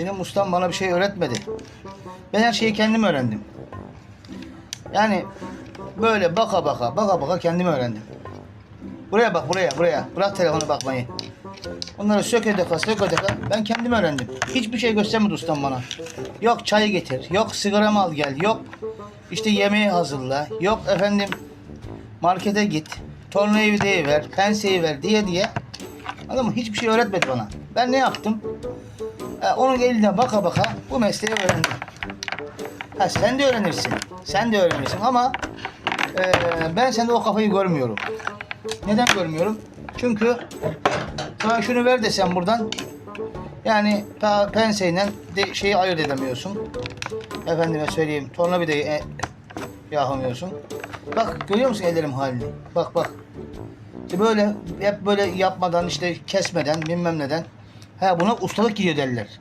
Benim ustam bana bir şey öğretmedi. Ben her şeyi kendim öğrendim. Yani böyle baka baka baka baka kendim öğrendim. Buraya bak buraya buraya. Bırak telefonu bakmayı. Onları söke deka söke deka ben kendim öğrendim. Hiçbir şey göstermedi ustam bana. Yok çayı getir, yok sigaramı al gel, yok işte yemeği hazırla, yok efendim markete git, tornayı videyi ver, penseyi ver diye diye. Anladın mı? Hiçbir şey öğretmedi bana. Ben ne yaptım? Ha, onun eline baka baka bu mesleği öğrendim. Ha, sen de öğrenirsin. Sen de öğrenirsin ama eee, ben sende o kafayı görmüyorum. Neden görmüyorum? Çünkü sana şunu ver desem buradan yani penseyle de şeyi ayırt edemiyorsun. Efendime söyleyeyim tornavidayı e, yapamıyorsun. Bak görüyor musun ellerim halini? Bak bak. Böyle hep böyle yapmadan işte kesmeden bilmem neden. Ha buna ustalık gidiyor derler.